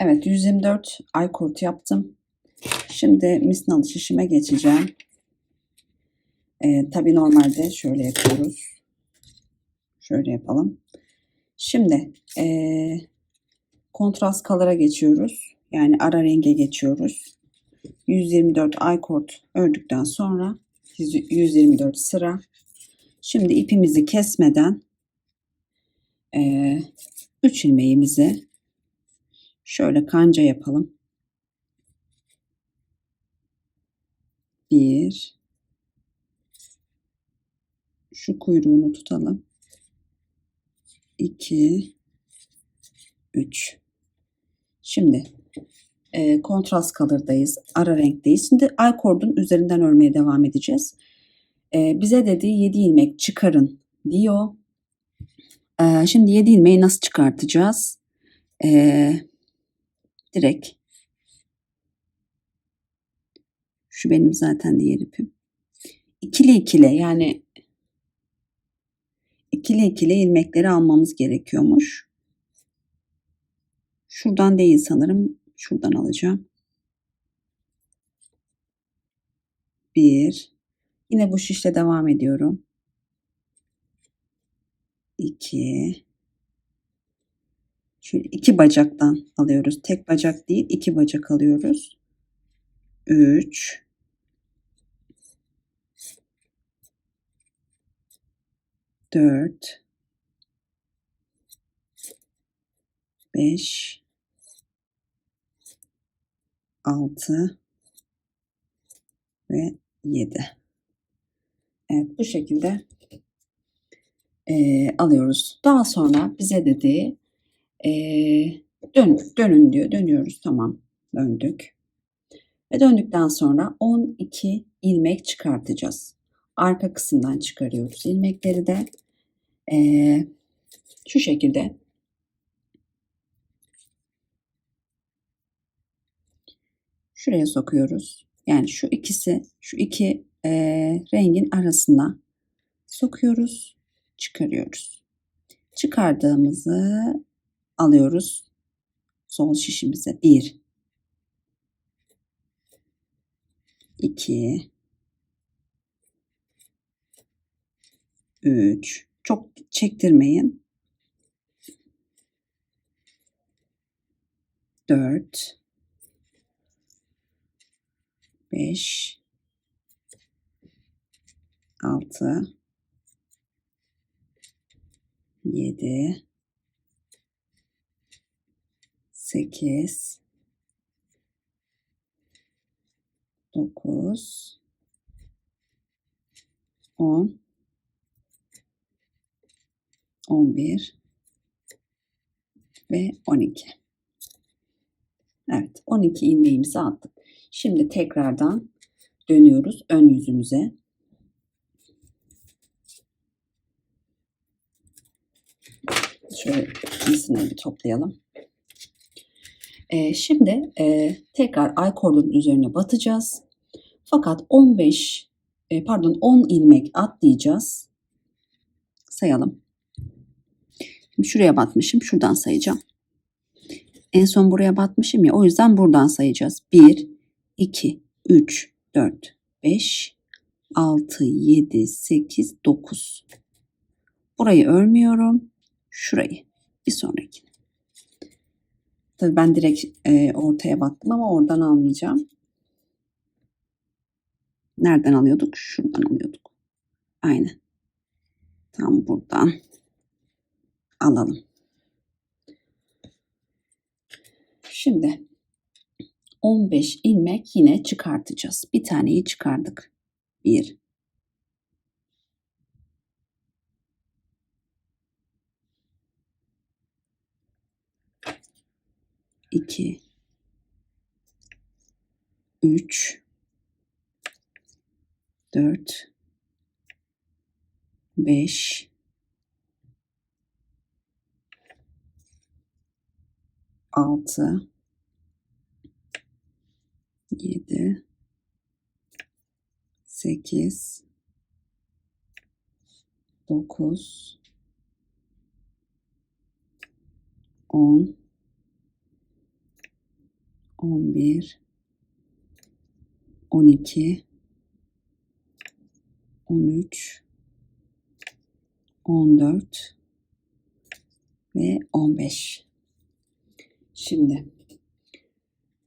Evet 124 ay kurt yaptım. Şimdi misinalı şişime geçeceğim. Ee, tabii normalde şöyle yapıyoruz. Şöyle yapalım. Şimdi ee, kontrast color'a geçiyoruz. Yani ara renge geçiyoruz. 124 ay kurt ördükten sonra 124 sıra. Şimdi ipimizi kesmeden 3 ilmeğimizi şöyle kanca yapalım. Bir. Şu kuyruğunu tutalım. İki. Üç. Şimdi e, kontrast kalırdayız. Ara renkteyiz. Şimdi ay kordun üzerinden örmeye devam edeceğiz. E, bize dediği 7 ilmek çıkarın diyor. E, şimdi 7 ilmeği nasıl çıkartacağız? E, direkt Şu benim zaten diğer ipim. İkili ikili yani ikili ikili ilmekleri almamız gerekiyormuş. Şuradan değil sanırım. Şuradan alacağım. Bir. Yine bu şişle devam ediyorum. İki. Şöyle iki bacaktan alıyoruz. Tek bacak değil, iki bacak alıyoruz. Üç. 4 5 6 ve 7. Evet bu şekilde e, alıyoruz. Daha sonra bize dedi e, dön, dönün diyor. Dönüyoruz tamam döndük. Ve döndükten sonra 12 ilmek çıkartacağız arka kısımdan çıkarıyoruz ilmekleri de ee, şu şekilde şuraya sokuyoruz. Yani şu ikisi, şu iki e, rengin arasına sokuyoruz, çıkarıyoruz. Çıkardığımızı alıyoruz. Sol şişimize. Bir, iki, 3 çok çektirmeyin. 4 5 6 7 8 9 10 11 ve 12. Evet 12 ilmeğimizi attık. Şimdi tekrardan dönüyoruz ön yüzümüze. Şöyle ikisini bir toplayalım. Ee, şimdi e, tekrar ay kordonun üzerine batacağız. Fakat 15 e, pardon 10 ilmek atlayacağız. Sayalım. Şuraya batmışım. Şuradan sayacağım. En son buraya batmışım ya. O yüzden buradan sayacağız. 1, 2, 3, 4, 5, 6, 7, 8, 9. Burayı örmüyorum. Şurayı. Bir sonraki. Tabii ben direkt e, ortaya battım ama oradan almayacağım. Nereden alıyorduk? Şuradan alıyorduk. Aynen. Tam buradan alalım. Şimdi 15 ilmek yine çıkartacağız. Bir taneyi çıkardık. 1 2 3 4 5 6 7 8 9 10 11 12 13 14 ve 15. Şimdi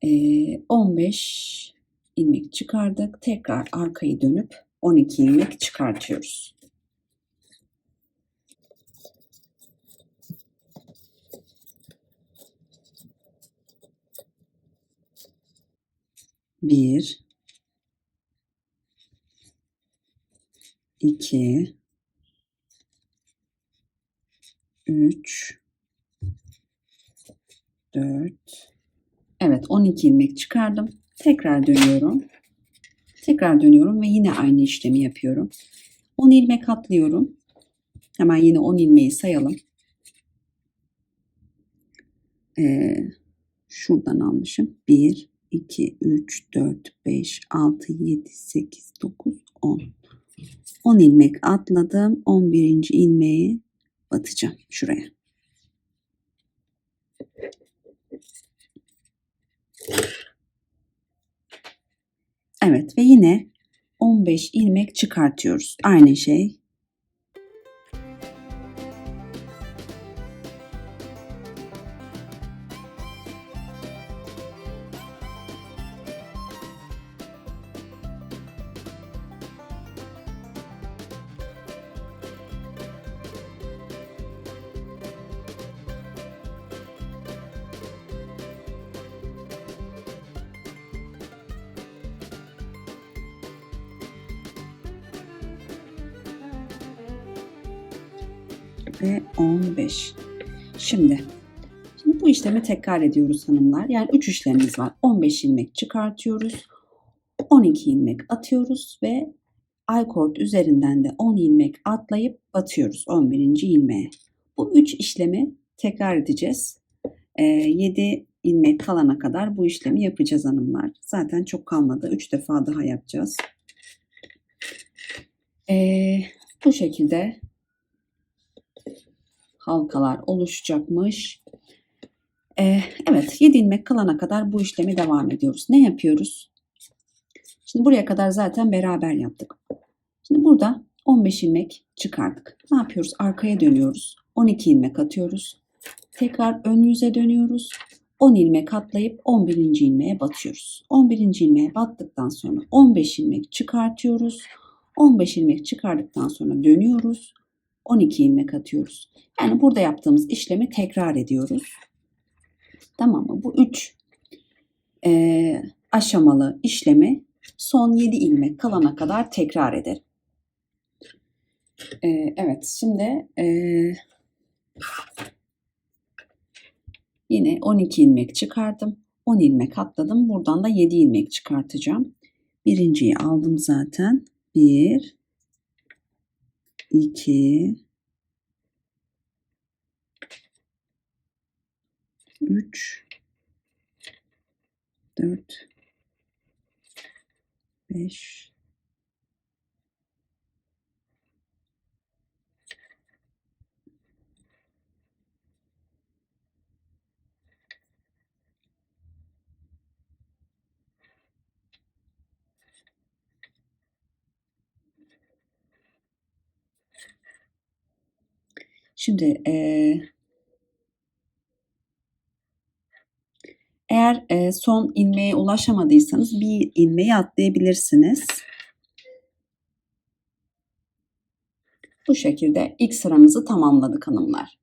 eee, 15 ilmek çıkardık. Tekrar arkayı dönüp 12 ilmek çıkartıyoruz. Bir, iki, üç, dört. Evet, 12 ilmek çıkardım. Tekrar dönüyorum. Tekrar dönüyorum ve yine aynı işlemi yapıyorum. 10 ilmek atlıyorum. Hemen yine 10 ilmeği sayalım. Ee, şuradan almışım. 1, 2, 3, 4, 5, 6, 7, 8, 9, 10. 10 ilmek atladım. 11. ilmeği batacağım şuraya. Evet ve yine 15 ilmek çıkartıyoruz. Aynı şey. Ve 15. Şimdi, şimdi bu işlemi tekrar ediyoruz hanımlar. Yani 3 işlemimiz var. 15 ilmek çıkartıyoruz. 12 ilmek atıyoruz ve I-cord üzerinden de 10 ilmek atlayıp batıyoruz 11. ilmeğe. Bu 3 işlemi tekrar edeceğiz. Ee, 7 ilmek kalana kadar bu işlemi yapacağız hanımlar. Zaten çok kalmadı. 3 defa daha yapacağız. Ee, bu şekilde halkalar oluşacakmış. Ee, evet 7 ilmek kalana kadar bu işlemi devam ediyoruz. Ne yapıyoruz? Şimdi buraya kadar zaten beraber yaptık. Şimdi burada 15 ilmek çıkardık. Ne yapıyoruz? Arkaya dönüyoruz. 12 ilmek atıyoruz. Tekrar ön yüze dönüyoruz. 10 ilmek atlayıp 11. ilmeğe batıyoruz. 11. ilmeğe battıktan sonra 15 ilmek çıkartıyoruz. 15 ilmek çıkardıktan sonra dönüyoruz. 12 ilmek atıyoruz. Yani burada yaptığımız işlemi tekrar ediyoruz. Tamam mı? Bu 3 e, aşamalı işlemi son 7 ilmek kalana kadar tekrar ederim. E, evet şimdi e, yine 12 ilmek çıkardım. 10 ilmek atladım. Buradan da 7 ilmek çıkartacağım. Birinciyi aldım zaten. 1 2 3 4 5 Şimdi eee eğer eee, son ilmeğe ulaşamadıysanız bir ilmeği atlayabilirsiniz. Bu şekilde ilk sıramızı tamamladık hanımlar.